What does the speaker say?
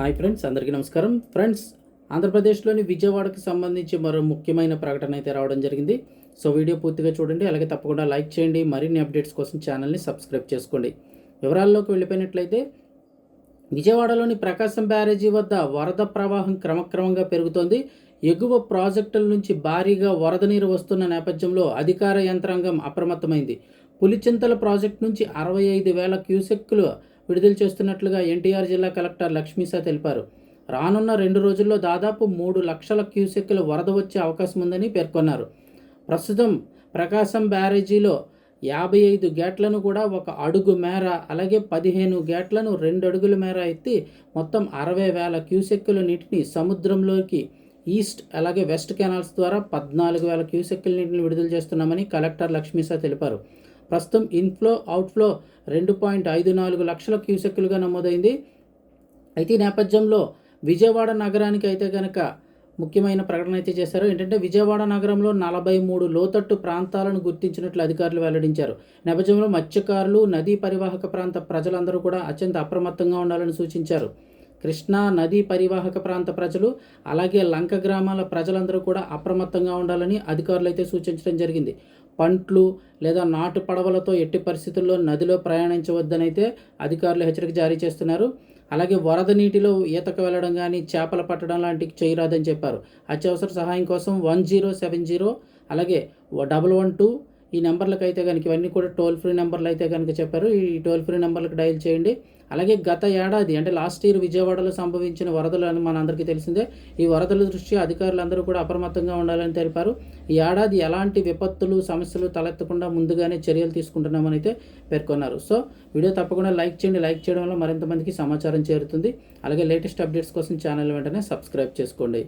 Hi friends అందరికీ నమస్కారం. Friends ఆంధ్రప్రదేశ్లోని విజయవాడకు సంబంధించి మరో ముఖ్యమైన ప్రకటన అయితే రావడం జరిగింది. సో వీడియో పూర్తిగా చూడండి అలాగే తప్పకుండా లైక్ చేయండి మరిన్ని అప్డేట్స్ కోసం ఛానల్ని సబ్స్క్రైబ్ చేసుకోండి. వివరాల్లోకి వెళ్ళిపోయినట్లయితే విజయవాడలోని ప్రకాశం బ్యారేజీ వద్ద వరద ప్రవాహం క్రమక్రమంగా పెరుగుతోంది. ఎగువ ప్రాజెక్టుల నుంచి భారీగా వరద నీరు వస్తున్న నేపథ్యంలో అధికార యంత్రాంగం అప్రమత్తమైంది. పులిచింతల ప్రాజెక్టు నుంచి అరవై ఐదు వేల క్యూసెక్కులు విడుదల చేస్తున్నట్లుగా ఎన్టీఆర్ జిల్లా కలెక్టర్ లక్ష్మీసా తెలిపారు. రానున్న రెండు రోజుల్లో దాదాపు మూడు లక్షల క్యూసెక్కుల వరద వచ్చే అవకాశం ఉందని పేర్కొన్నారు. ప్రస్తుతం ప్రకాశం బ్యారేజీలో యాభై ఐదు గేట్లను కూడా ఒక అడుగు మేర అలాగే పదిహేను గేట్లను రెండు అడుగుల మేర ఎత్తి మొత్తం అరవై వేల క్యూసెక్కుల నీటిని సముద్రంలోకి ఈస్ట్ అలాగే వెస్ట్ కెనాల్స్ ద్వారా పద్నాలుగు వేల క్యూసెక్కుల నీటిని విడుదల చేస్తున్నామని కలెక్టర్ లక్ష్మీసా తెలిపారు. ప్రస్తుతం ఇన్ఫ్లో అవుట్ఫ్లో రెండు పాయింట్ ఐదు నాలుగు లక్షల క్యూసెక్కులుగా నమోదైంది. అయితే ఈ నేపథ్యంలో విజయవాడ నగరానికి అయితే కనుక ముఖ్యమైన ప్రకటన అయితే చేశారు. ఏంటంటే విజయవాడ నగరంలో నలభై మూడు లోతట్టు ప్రాంతాలను గుర్తించినట్లు అధికారులు వెల్లడించారు. నేపథ్యంలో మత్స్యకారులు నదీ పరివాహక ప్రాంత ప్రజలందరూ కూడా అత్యంత అప్రమత్తంగా ఉండాలని సూచించారు. కృష్ణా నదీ పరివాహక ప్రాంత ప్రజలు అలాగే లంక గ్రామాల ప్రజలందరూ కూడా అప్రమత్తంగా ఉండాలని అధికారులు అయితే సూచించడం జరిగింది. పంట్లు లేదా నాటు పడవలతో ఎట్టి పరిస్థితుల్లో నదిలో ప్రయాణించవద్దనైతే అధికారులు హెచ్చరిక జారీ చేస్తున్నారు. అలాగే వరద నీటిలో ఈతకు వెళ్ళడం కానీ చేపలు పట్టడం లాంటివి చేయరాదని చెప్పారు. అత్యవసర సహాయం కోసం వన్ జీరో సెవెన్ జీరో అలాగే డబల్ వన్ టూ ఈ నెంబర్లకు అయితే కనుక ఇవన్నీ కూడా టోల్ ఫ్రీ నెంబర్లు అయితే కనుక చెప్పారు. ఈ టోల్ ఫ్రీ నెంబర్లకు డయల్ చేయండి. అలాగే గత ఏడాది అంటే లాస్ట్ ఇయర్ విజయవాడలో సంభవించిన వరదలు అని మనందరికీ తెలిసిందే. ఈ వరదల దృష్ట్యా అధికారులందరూ కూడా అప్రమత్తంగా ఉండాలని తెలిపారు. ఈ ఏడాది ఎలాంటి విపత్తులు సమస్యలు తలెత్తకుండా ముందుగానే చర్యలు తీసుకుంటున్నామని అయితే పేర్కొన్నారు. సో వీడియో తప్పకుండా లైక్ చేయండి. లైక్ చేయడం వల్ల మరింత మందికి సమాచారం చేరుతుంది. అలాగే లేటెస్ట్ అప్డేట్స్ కోసం ఛానల్ వెంటనే సబ్స్క్రైబ్ చేసుకోండి.